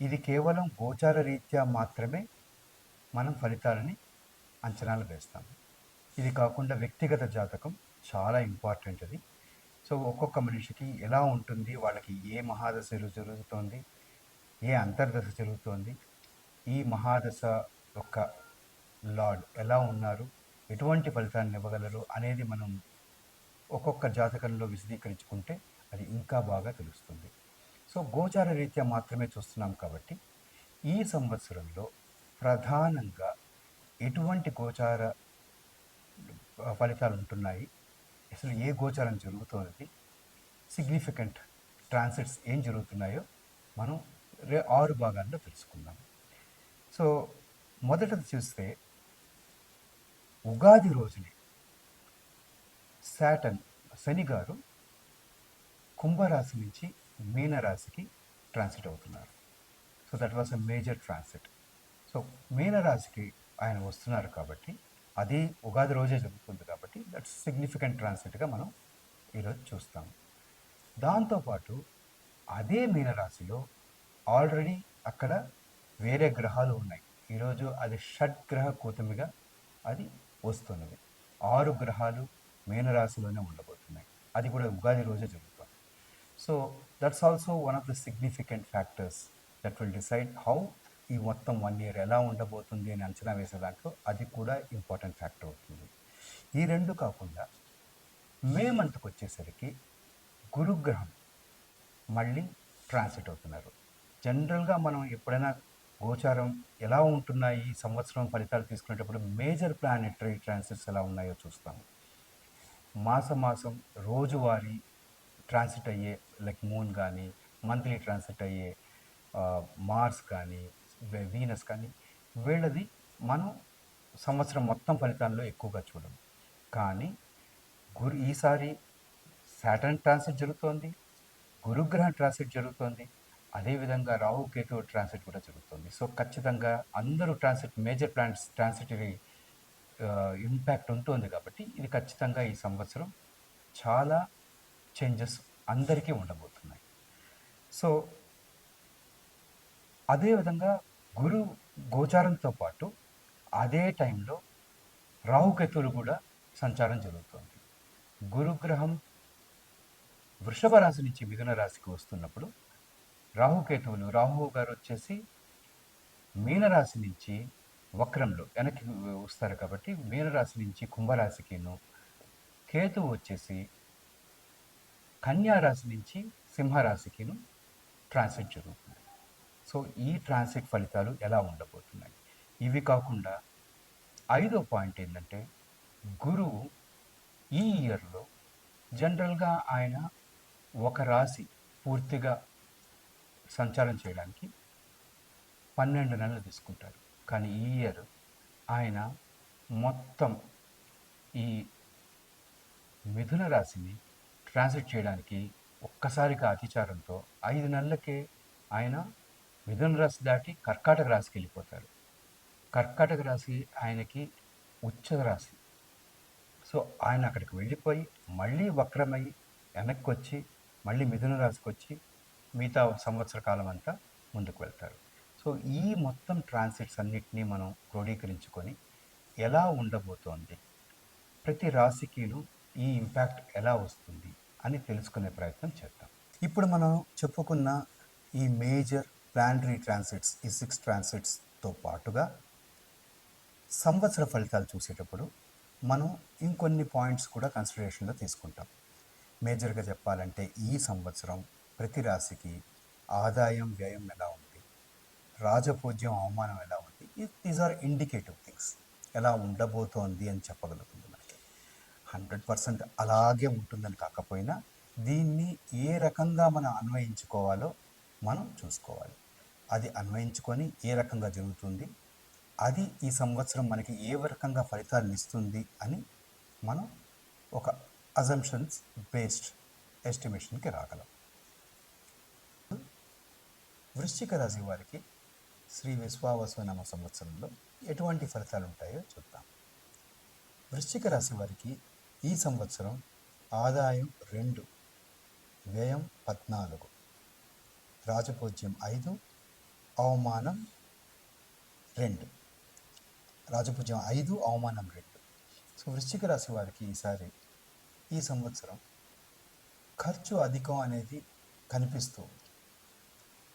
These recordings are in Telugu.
ఇది కేవలం గోచార రీత్యా మాత్రమే మనం ఫలితాలని అంచనాలు వేస్తాం. ఇది కాకుండా వ్యక్తిగత జాతకం చాలా ఇంపార్టెంట్ అది. సో ఒక్కొక్క మనిషికి ఎలా ఉంటుంది వాళ్ళకి ఏ మహాదశ జరుగుతోంది ఏ అంతర్దశ జరుగుతోంది ఈ మహాదశ యొక్క లార్డ్ ఎలా ఉన్నారు ఎటువంటి ఫలితాన్ని ఇవ్వగలరు అనేది మనం ఒక్కొక్క జాతకంలో విశదీకరించుకుంటే అది ఇంకా బాగా తెలుస్తుంది. సో గోచార రీత్యా మాత్రమే చూస్తున్నాం కాబట్టి ఈ సంవత్సరంలో ప్రధానంగా ఎటువంటి గోచార ఫలితాలు ఉంటున్నాయి? అసలు ఏ గోచారం జరుగుతున్నది సిగ్నిఫికెంట్ ట్రాన్సిట్స్ ఏం జరుగుతున్నాయో మనం రే ఆరు భాగాల్లో తెలుసుకుందాం. సో మొదటది చూస్తే ఉగాది రోజునే శాటన్ శని గారు కుంభరాశి నుంచి మీనరాశికి ట్రాన్సిట్ అవుతున్నారు. So that was a major transit so మీనరాశికి ఆయన వస్తున్నారు కాబట్టి అది ఉగాది రోజే జరుగుతుంది కాబట్టి దట్స్ సిగ్నిఫికెంట్ ట్రాన్సిట్గా మనం ఈరోజు చూస్తాం. దాంతోపాటు అదే మీనరాశిలో ఆల్రెడీ అక్కడ వేరే గ్రహాలు ఉన్నాయి. ఈరోజు అది షడ్గ్రహ కూతమిగా అది వస్తున్నది. ఆరు గ్రహాలు మీనరాశిలోనే ఉండబోతున్నాయి. అది కూడా ఉగాది రోజే జరుగుతుంది. So that's also one of the significant factors that will decide how ఈ మొత్తం వన్ ఇయర్ ఎలా ఉండబోతుంది అని అంచనా వేసే దాంట్లో అది కూడా ఇంపార్టెంట్ ఫ్యాక్టర్ అవుతుంది. ఈ రెండు కాకుండా మే మంత్కి వచ్చేసరికి గురుగ్రహం మళ్ళీ ట్రాన్సిట్ అవుతున్నారు. జనరల్గా మనం ఎప్పుడైనా గోచారం ఎలా ఉంటున్నాయి ఈ సంవత్సరం ఫలితాలు తీసుకునేటప్పుడు మేజర్ ప్లానెటరీ ట్రాన్సిట్స్ ఎలా ఉన్నాయో చూస్తాము. మాసం మాసం రోజువారీ ట్రాన్సిట్ అయ్యే లైక్ మూన్ కానీ మంత్లీ ట్రాన్సిట్ అయ్యే మార్స్ కానీ వీనస్ కానీ వీళ్ళది మనం సంవత్సరం మొత్తం ఫలితాల్లో ఎక్కువగా చూడము కానీ గురు ఈసారి సాటర్న్ ట్రాన్సిట్ జరుగుతోంది గురుగ్రహం ట్రాన్సిట్ జరుగుతోంది అదేవిధంగా రాహు కేతు ట్రాన్సిట్ కూడా జరుగుతుంది. సో ఖచ్చితంగా అందరూ transit major plants transitory impact ఉంటుంది కాబట్టి ఇది ఖచ్చితంగా ఈ సంవత్సరం చాలా చేంజెస్ అందరికీ ఉండబోతున్నాయి. సో అదేవిధంగా గురు గోచారంతో పాటు అదే టైంలో రాహుకేతువులు కూడా సంచారం జరుగుతుంది. గురుగ్రహం వృషభ రాశి నుంచి మిథున రాశికి వస్తున్నప్పుడు రాహుకేతువులు రాహు గారు వచ్చేసి మీనరాశి నుంచి వక్రంలో వెనక్కి వస్తారు కాబట్టి మీనరాశి నుంచి కుంభరాశికిను కేతువు వచ్చేసి కన్యా రాశి నుంచి సింహరాశికిను ట్రాన్సిట్ జరుగుతుంది. సో ఈ ట్రాన్సిట్ ఫలితాలు ఎలా ఉండబోతున్నాయి? ఇవి కాకుండా ఐదో పాయింట్ ఏంటంటే గురువు ఈ ఇయర్లో జనరల్గా ఆయన ఒక రాశి పూర్తిగా సంచారం చేయడానికి పన్నెండు నెలలు తీసుకుంటారు కానీ ఈ ఇయర్ ఆయన మొత్తం ఈ మిథున రాశిని ట్రాన్స్లేట్ చేయడానికి ఒక్కసారిగా అతిచారంతో ఐదు నెలలకే ఆయన మిథున రాశి దాటి కర్కాటక రాశికి వెళ్ళిపోతారు. కర్కాటక రాశి ఆయనకి ఉచ్చ రాశి. సో ఆయన అక్కడికి వెళ్ళిపోయి మళ్ళీ వక్రమై వెనక్కి వచ్చి మళ్ళీ మిథున రాశికి వచ్చి మిగతా సంవత్సర కాలం అంతా ముందుకు వెళ్తారు. సో ఈ మొత్తం ట్రాన్సిట్స్ అన్నిటినీ మనం క్రోడీకరించుకొని ఎలా ఉండబోతోంది? ప్రతి రాశికిను ఈ ఇంపాక్ట్ ఎలా వస్తుంది అని తెలుసుకునే ప్రయత్నం చేద్దాం. ఇప్పుడు మనం చెప్పుకున్న ఈ మేజర్ ప్లానటరీ ట్రాన్సిట్స్ ఈ సిక్స్ ట్రాన్సిట్స్తో పాటుగా సంవత్సర ఫలితాలు చూసేటప్పుడు మనం ఇంకొన్ని పాయింట్స్ కూడా కన్సిడరేషన్లో తీసుకుంటాం. మేజర్గా చెప్పాలంటే ఈ సంవత్సరం ప్రతి రాశికి ఆదాయం వ్యయం ఎలా ఉంది? రాజపూజ్యం అవమానం ఎలా ఉంది? దీస్ ఆర్ ఇండికేటివ్ థింగ్స్ ఎలా ఉండబోతోంది అని చెప్పగలుగుతుంది హండ్రెడ్ పర్సెంట్ అలాగే ఉంటుందని కాకపోయినా దీన్ని ఏ రకంగా మనం అన్వయించుకోవాలో మనం చూసుకోవాలి. అది అన్వయించుకొని ఏ రకంగా జరుగుతుంది అది ఈ సంవత్సరం మనకి ఏ రకంగా ఫలితాలను ఇస్తుంది అని మనం ఒక అజంప్షన్స్ బేస్డ్ ఎస్టిమేషన్కి రాగలం. వృశ్చిక రాశి వారికి శ్రీ విశ్వావసనామ సంవత్సరంలో ఎటువంటి ఫలితాలు ఉంటాయో చూద్దాం. వృశ్చిక రాశి వారికి ఈ సంవత్సరం ఆదాయం రెండు వ్యయం పద్నాలుగు. రాజపూజ్యం ఐదు అవమానం రెండు. రాజపూజ్యం ఐదు అవమానం రెండు. సో వృశ్చిక రాశి వారికి ఈసారి ఈ సంవత్సరం ఖర్చు అధికం అనేది కనిపిస్తూ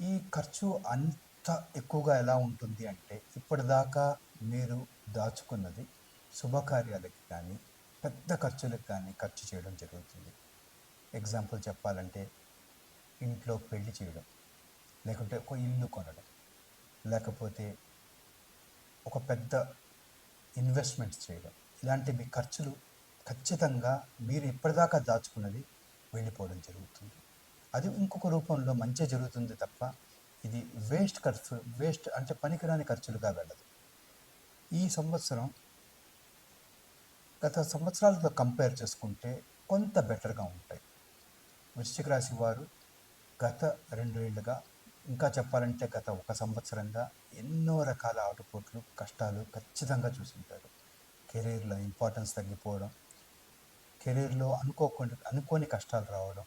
ఈ ఖర్చు అంత ఎక్కువగా ఎలా ఉంటుంది అంటే ఇప్పటిదాకా మీరు దాచుకున్నది శుభకార్యాలకి కానీ పెద్ద ఖర్చులకు కానీ ఖర్చు చేయడం జరుగుతుంది. ఎగ్జాంపుల్ చెప్పాలంటే ఇంట్లో పెళ్ళి చేయడం లేకుంటే ఒక ఇల్లు కొనడం లేకపోతే ఒక పెద్ద ఇన్వెస్ట్మెంట్స్ చేయడం. ఇలాంటి మీ ఖర్చులు ఖచ్చితంగా మీరు ఇప్పటిదాకా దాచుకున్నది వెళ్ళిపోవడం జరుగుతుంది. అది ఇంకొక రూపంలో మంచి జరుగుతుంది తప్ప ఇది వేస్ట్ ఖర్చు వేస్ట్ అంటే పనికిరాని ఖర్చులుగా వెళ్ళదు. ఈ సంవత్సరం గత సంవత్సరాలతో కంపేర్ చేసుకుంటే కొంత బెటర్గా ఉంటాయి. వృశ్చిక రాశి వారు గత రెండు ఏళ్ళుగా ఇంకా చెప్పాలంటే గత ఒక సంవత్సరంగా ఎన్నో రకాల ఆటుపోట్లు కష్టాలు ఖచ్చితంగా చూసుంటారు. కెరీర్లో ఇంపార్టెన్స్ తగ్గిపోవడం కెరీర్లో అనుకోకుండా అనుకోని కష్టాలు రావడం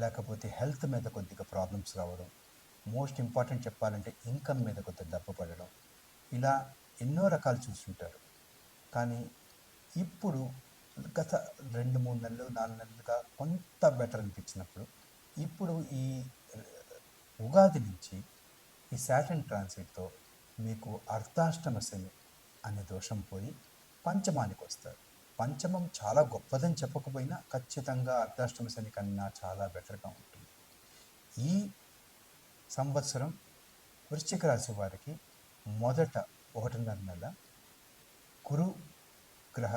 లేకపోతే హెల్త్ మీద కొద్దిగా ప్రాబ్లమ్స్ రావడం మోస్ట్ ఇంపార్టెంట్ చెప్పాలంటే ఇన్కమ్ మీద కొద్దిగా దెబ్బ పడడం ఇలా ఎన్నో రకాలు చూసుంటారు. కానీ ఇప్పుడు గత రెండు మూడు నెలలు నాలుగు నెలలుగా కొంత బెటర్ అనిపించినప్పుడు ఇప్పుడు ఈ ఉగాది నుంచి ఈ శాటన్ ట్రాన్సిట్తో మీకు అర్ధాష్టమ శని అనే దోషం పోయి పంచమానికి వస్తారు. పంచమం చాలా గొప్పదని చెప్పకపోయినా ఖచ్చితంగా అర్ధాష్టమ శని కన్నా చాలా బెటర్గా ఉంటుంది. ఈ సంవత్సరం వృశ్చిక రాశి వారికి మొదట ఒకటిన్నర నెల గురు గ్రహ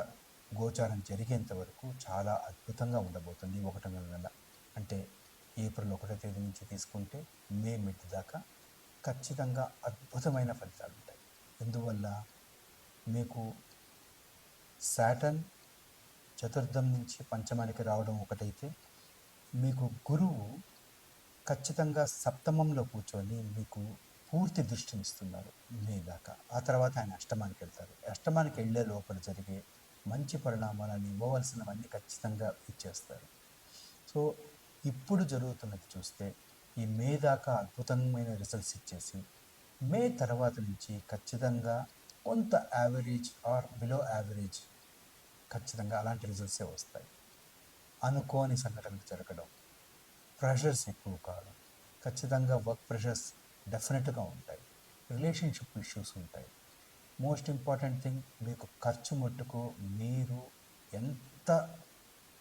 గోచారం జరిగేంత వరకు చాలా అద్భుతంగా ఉండబోతుంది ఒకటిన్నర నెల అంటే ఏప్రిల్ ఒకటో తేదీ నుంచి తీసుకుంటే మే మిడ్ దాకా ఖచ్చితంగా అద్భుతమైన ఫలితాలు ఉంటాయి. ఎందువల్ల? మీకు శాటన్ చతుర్థం నుంచి పంచమానికి రావడం ఒకటైతే మీకు గురువు ఖచ్చితంగా సప్తమంలో కూర్చొని మీకు పూర్తి దృష్టిని ఇస్తున్నారు మే దాకా. ఆ తర్వాత ఆయన అష్టమానికి వెళ్తారు. అష్టమానికి వెళ్ళే లోపల జరిగే మంచి పరిణామాలను ఇవ్వవలసినవన్నీ ఖచ్చితంగా ఇచ్చేస్తారు. సో ఇప్పుడు జరుగుతున్నది చూస్తే ఈ మే దాకా అద్భుతమైన రిజల్ట్స్ ఇచ్చేసి మే తర్వాత నుంచి ఖచ్చితంగా కొంత యావరేజ్ ఆర్ బిలో యావరేజ్ ఖచ్చితంగా అలాంటి రిజల్ట్సే వస్తాయి. అనుకోని సంఘటనలు జరగడం ప్రెషర్స్ ఎక్కువ కావడం ఖచ్చితంగా వర్క్ ప్రెషర్స్ డెఫినెట్గా ఉంటాయి. రిలేషన్షిప్ ఇష్యూస్ ఉంటాయి. మోస్ట్ ఇంపార్టెంట్ థింగ్ మీకు ఖర్చు మట్టుకు మీరు ఎంత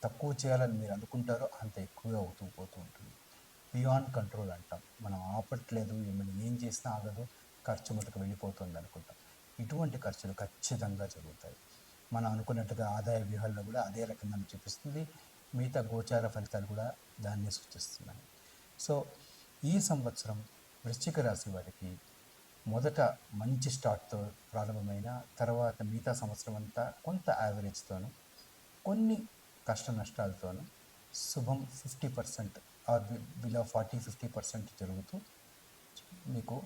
తక్కువ చేయాలని మీరు అనుకుంటారో అంత ఎక్కువగా అవుతూ పోతూ ఉంటుంది. బియాండ్ కంట్రోల్ అంటాం. మనం ఆపట్లేదు ఏమైనా ఏం చేసినా ఆగదు ఖర్చు మటుకు వెళ్ళిపోతుంది అనుకుంటాం. ఇటువంటి ఖర్చులు ఖచ్చితంగా జరుగుతాయి. మనం అనుకున్నట్టుగా ఆదాయ వ్యూహాల్లో కూడా అదే రకంగా చూపిస్తుంది. మిగతా గోచార ఫలితాలు కూడా దాన్ని సూచిస్తున్నాయి. సో ఈ సంవత్సరం వృశ్చిక రాశి వారికి మొదట మంచి స్టార్ట్తో ప్రారంభమైన తర్వాత మిగతా సంవత్సరం అంతా కొంత యావరేజ్తోనూ కొన్ని కష్ట నష్టాలతోనూ శుభం fifty percent or below forty fifty percent జరుగుతూ మీకు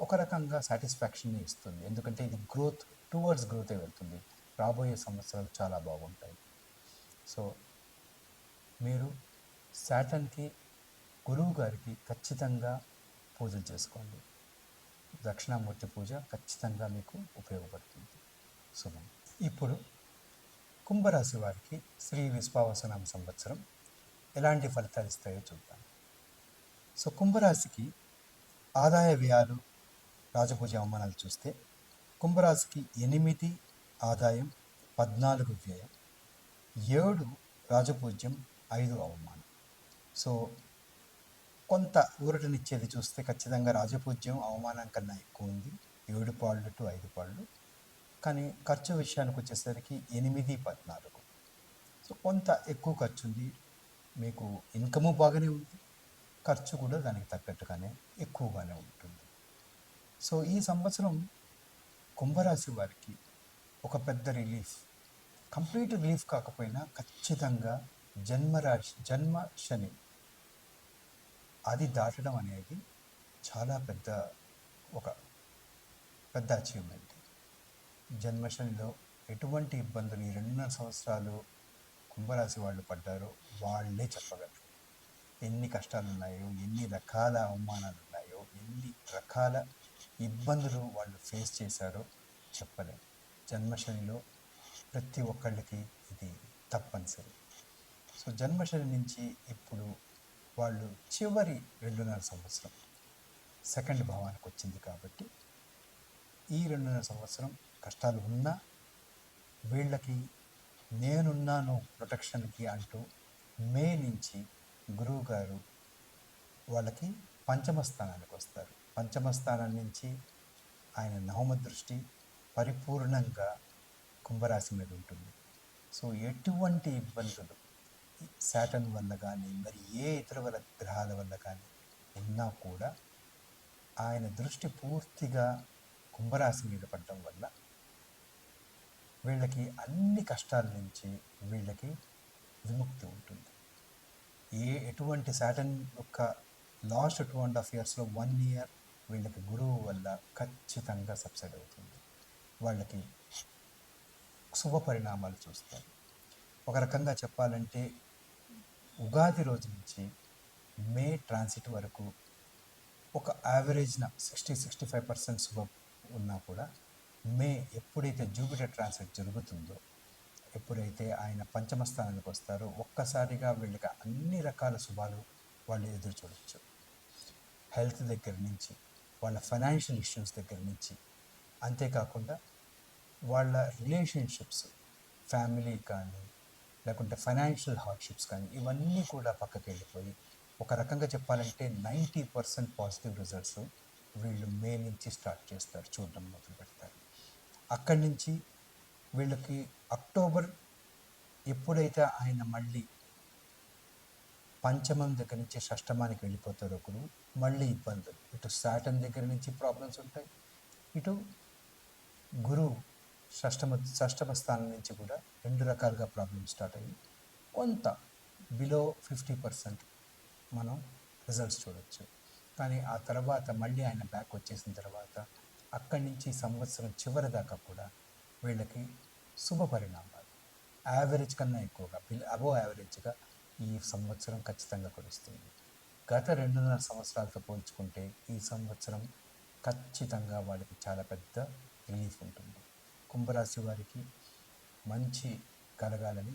ఒక రకంగా సాటిస్ఫాక్షన్ని ఇస్తుంది. ఎందుకంటే ఇది గ్రోత్ టువర్డ్స్ గ్రోతే వెళ్తుంది. రాబోయే సంవత్సరాలు చాలా బాగుంటాయి. సో మీరు శాటన్కి గురువు గారికి ఖచ్చితంగా పూజలు చేసుకోండి. దక్షిణామూర్తి పూజ ఖచ్చితంగా మీకు ఉపయోగపడుతుంది. శుభం. ఇప్పుడు కుంభరాశి వారికి శ్రీ విశ్వావసనామ సంవత్సరం ఎలాంటి ఫలితాలు ఇస్తాయో చూద్దాం. సో కుంభరాశికి ఆదాయ వ్యయాలు రాజపూజ అవమానాలు చూస్తే కుంభరాశికి ఎనిమిది ఆదాయం పద్నాలుగు వ్యయం ఏడు రాజపూజ్యం ఐదు అవమానం. సో కొంత ఊరటనిచ్చేది చూస్తే ఖచ్చితంగా రాజపూజ్యం అవమానం కన్నా ఎక్కువ ఉంది ఏడు పాళ్ళు టు ఐదు పాళ్ళు. కానీ ఖర్చు విషయానికి వచ్చేసరికి ఎనిమిది పద్నాలుగు. సో కొంత ఎక్కువ ఖర్చు ఉంది మీకు ఇన్కము బాగానే ఉంది. ఖర్చు కూడా దానికి తగ్గట్టుగానే ఎక్కువగానే ఉంటుంది. సో ఈ సంవత్సరం కుంభరాశి వారికి ఒక పెద్ద రిలీఫ్. కంప్లీట్ రిలీఫ్ కాకపోయినా ఖచ్చితంగా జన్మరాశి జన్మ శని అది దాటడం అనేది చాలా పెద్ద ఒక పెద్ద అచీవ్మెంట్ జన్మశనిలో ఎటువంటి ఇబ్బందులు ఈ రెండున్నర సంవత్సరాలు కుంభరాశి వాళ్ళు పడ్డారో వాళ్ళే చెప్పగలరు. ఎన్ని కష్టాలు ఉన్నాయో ఎన్ని రకాల అవమానాలు ఉన్నాయో ఎన్ని రకాల ఇబ్బందులు వాళ్ళు ఫేస్ చేశారో చెప్పలేము జన్మశనిలో ప్రతి ఒక్కళ్ళకి ఇది తప్పనిసరి. సో జన్మశని నుంచి ఇప్పుడు వాళ్ళు చివరి రెండున్నర సంవత్సరం సెకండ్ భావానికి వచ్చింది కాబట్టి ఈ రెండున్నర సంవత్సరం కష్టాలు ఉన్నా వీళ్ళకి నేనున్నాను ప్రొటెక్షన్కి అంటూ మే నుంచి గురువు గారు వాళ్ళకి పంచమ స్థానానికి వస్తారు. పంచమ స్థానం నుంచి ఆయన నవమ దృష్టి పరిపూర్ణంగా కుంభరాశి మీద ఉంటుంది. సో ఎటువంటి ఇబ్బందులు శాటన్ వల్ల కానీ మరి ఏ ఇతర వల్ల గ్రహాల వల్ల కానీ ఉన్నా కూడా ఆయన దృష్టి పూర్తిగా కుంభరాశి మీద పడడం వల్ల వీళ్ళకి అన్ని కష్టాల నుంచి వీళ్ళకి విముక్తి ఉంటుంది. ఏ ఎటువంటి శాటన్ యొక్క లాస్ట్ టూ అండ్ హాఫ్ ఇయర్స్లో వన్ ఇయర్ వీళ్ళకి గురువు వల్ల ఖచ్చితంగా సబ్సైడ్ అవుతుంది. వాళ్ళకి శుభ పరిణామాలు చూస్తారు. ఒక రకంగా చెప్పాలంటే ఉగాది రోజు నుంచి మే ట్రాన్సిట్ వరకు ఒక యావరేజ్న సిక్స్టీ సిక్స్టీ ఫైవ్ పర్సెంట్ శుభం ఉన్నా కూడా మే ఎప్పుడైతే జూపిటర్ ట్రాన్సిట్ జరుగుతుందో ఎప్పుడైతే ఆయన పంచమ స్థానానికి వస్తారో ఒక్కసారిగా వీళ్ళకి అన్ని రకాల శుభాలు వాళ్ళు ఎదురు చూడవచ్చు హెల్త్ దగ్గర నుంచి వాళ్ళ ఫైనాన్షియల్ ఇష్యూస్ దగ్గర నుంచి. అంతేకాకుండా వాళ్ళ రిలేషన్షిప్స్ ఫ్యామిలీ కానీ లేకుంటే ఫైనాన్షియల్ హార్డ్షిప్స్ కానీ ఇవన్నీ కూడా పక్కకి వెళ్ళిపోయి ఒక రకంగా చెప్పాలంటే నైంటీ పర్సెంట్ పాజిటివ్ రిజల్ట్స్ వీళ్ళు మే నుంచి స్టార్ట్ చేస్తారు చూడడం మొదలు పెడతారు. అక్కడి నుంచి వీళ్ళకి అక్టోబర్ ఎప్పుడైతే ఆయన మళ్ళీ పంచమం దగ్గర నుంచి షష్టమానికి వెళ్ళిపోతారో ఒకరు మళ్ళీ ఇబ్బందులు. ఇటు సాటన్ దగ్గర నుంచి ప్రాబ్లమ్స్ ఉంటాయి ఇటు గురువు షష్టమ షష్టమ స్థానం నుంచి కూడా రెండు రకాలుగా ప్రాబ్లమ్స్ స్టార్ట్ అయ్యి కొంత బిలో ఫిఫ్టీ పర్సెంట్ మనం రిజల్ట్స్ చూడొచ్చు. కానీ ఆ తర్వాత మళ్ళీ ఆయన బ్యాక్ వచ్చేసిన తర్వాత అక్కడి నుంచి సంవత్సరం చివరి దాకా కూడా వీళ్ళకి శుభ పరిణామాలు. యావరేజ్ కన్నా ఎక్కువగా బిల్ అబో యావరేజ్గా ఈ సంవత్సరం ఖచ్చితంగా కురుస్తుంది గత రెండున్నర సంవత్సరాలతో పోల్చుకుంటే ఈ సంవత్సరం ఖచ్చితంగా వాళ్ళకి చాలా పెద్ద రిలీఫ్ ఉంటుంది. కుంభరాశి వారికి మంచి కలగాలని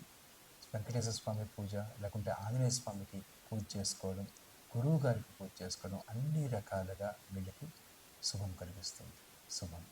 వెంకటేశ్వర స్వామి పూజ లేకుంటే ఆంజనేయ స్వామికి పూజ చేసుకోవడం గురువు గారికి పూజ చేసుకోవడం అన్ని రకాలుగా వీళ్ళకి శుభం కలిగిస్తుంది. శుభం.